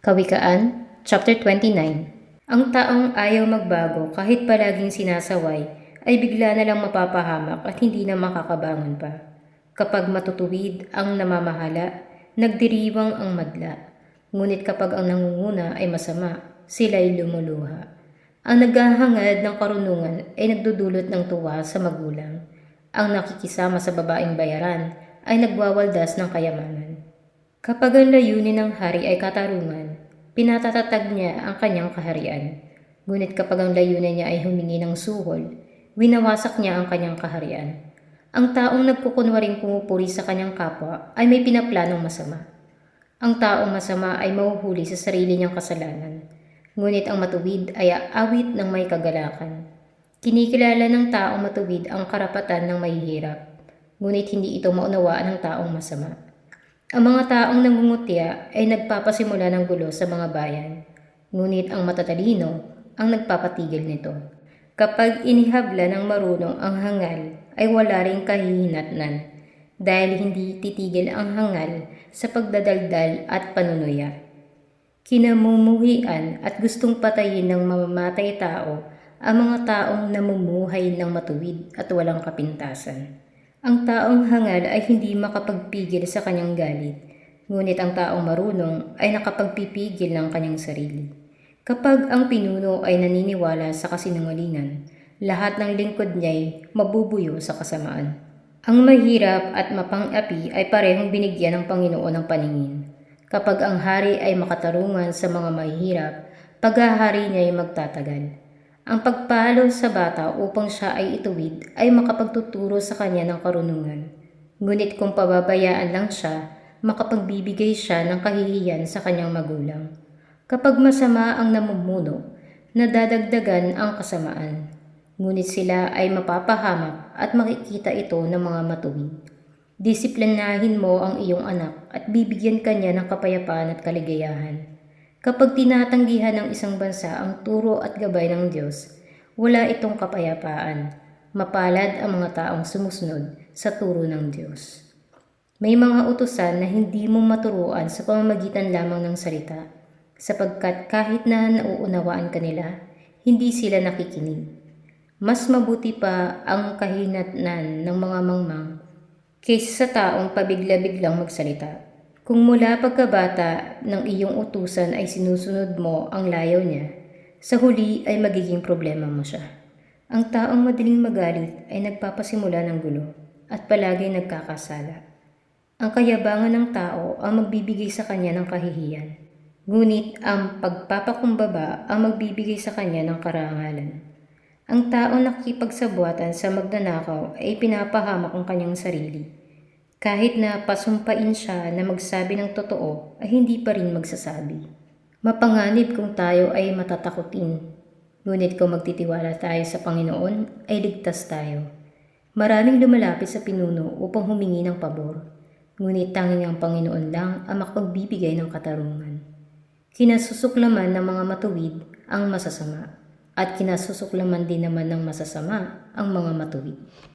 Kawikaan, chapter 29. Ang taong ayaw magbago kahit palaging sinasaway ay bigla na lang mapapahamak at hindi na makakabangon pa. Kapag matutuwid ang namamahala, nagdiriwang ang madla. Ngunit kapag ang nangunguna ay masama, sila'y lumuluha. Ang naghahangad ng karunungan ay nagdudulot ng tuwa sa magulang. Ang nakikisama sa babaeng bayaran ay nagwawaldas ng kayamanan. Kapag ang layunin ng hari ay katarungan, pinatatatag niya ang kanyang kaharian. Ngunit kapag ang layunin niya ay humingi ng suhol, winawasak niya ang kanyang kaharian. Ang taong nagkukunwaring pumupuri sa kanyang kapwa ay may pinaplanong masama. Ang taong masama ay mahuhuli sa sarili niyang kasalanan. Ngunit ang matuwid ay aawit ng may kagalakan. Kinikilala ng taong matuwid ang karapatan ng mahihirap. Ngunit hindi ito maunawaan ng taong masama. Ang mga taong nangungutya ay nagpapasimula ng gulo sa mga bayan, ngunit ang matatalino ang nagpapatigil nito. Kapag inihabla ng marunong ang hangal, ay wala ring kahihinatnan, dahil hindi titigil ang hangal sa pagdadaldal at panunuya. Kinamumuhian at gustong patayin ng mamamatay tao ang mga taong namumuhay ng matuwid at walang kapintasan. Ang taong hangal ay hindi makapagpigil sa kanyang galit, ngunit ang taong marunong ay nakapagpipigil ng kanyang sarili. Kapag ang pinuno ay naniniwala sa kasinungalingan, lahat ng lingkod niya'y mabubuyo sa kasamaan. Ang mahirap at mapang-api ay parehong binigyan ng Panginoon ng paningin. Kapag ang hari ay makatarungan sa mga mahihirap, paghahari niya ay magtatagal. Ang pagpalo sa bata upang siya ay ituwid ay makapagtuturo sa kanya ng karunungan. Ngunit kung pababayaan lang siya, makapagbibigay siya ng kahihiyan sa kanyang magulang. Kapag masama ang namumuno, nadadagdagan ang kasamaan. Ngunit sila ay mapapahamak at makikita ito ng mga matuwid. Disiplinahin mo ang iyong anak at bibigyan kanya ng kapayapaan at kaligayahan. Kapag tinatanggihan ng isang bansa ang turo at gabay ng Diyos, wala itong kapayapaan. Mapalad ang mga taong sumusunod sa turo ng Diyos. May mga utusan na hindi mo maturuan sa pamamagitan lamang ng salita, sapagkat kahit na nauunawaan ka nila, hindi sila nakikinig. Mas mabuti pa ang kahinatnan ng mga mangmang kaysa sa taong pabigla-biglang magsalita. Kung mula pagkabata ng iyong utusan ay sinusunod mo ang layaw niya, sa huli ay magiging problema mo siya. Ang taong madaling magalit ay nagpapasimula ng gulo at palagi nagkakasala. Ang kayabangan ng tao ang magbibigay sa kanya ng kahihiyan, ngunit ang pagpapakumbaba ang magbibigay sa kanya ng karangalan. Ang tao nakikipagsabuatan sa magnanakaw ay pinapahamak ang kanyang sarili. Kahit na pasumpain siya na magsabi ng totoo ay hindi pa rin magsasabi. Mapanganib kung tayo ay matatakutin. Ngunit kung magtitiwala tayo sa Panginoon ay ligtas tayo. Maraming lumalapit sa pinuno upang humingi ng pabor. Ngunit tanging ang Panginoon lang ang makapagbibigay ng katarungan. Kinasusuklaman ng mga matuwid ang masasama at kinasusuklaman din naman ng masasama ang mga matuwid.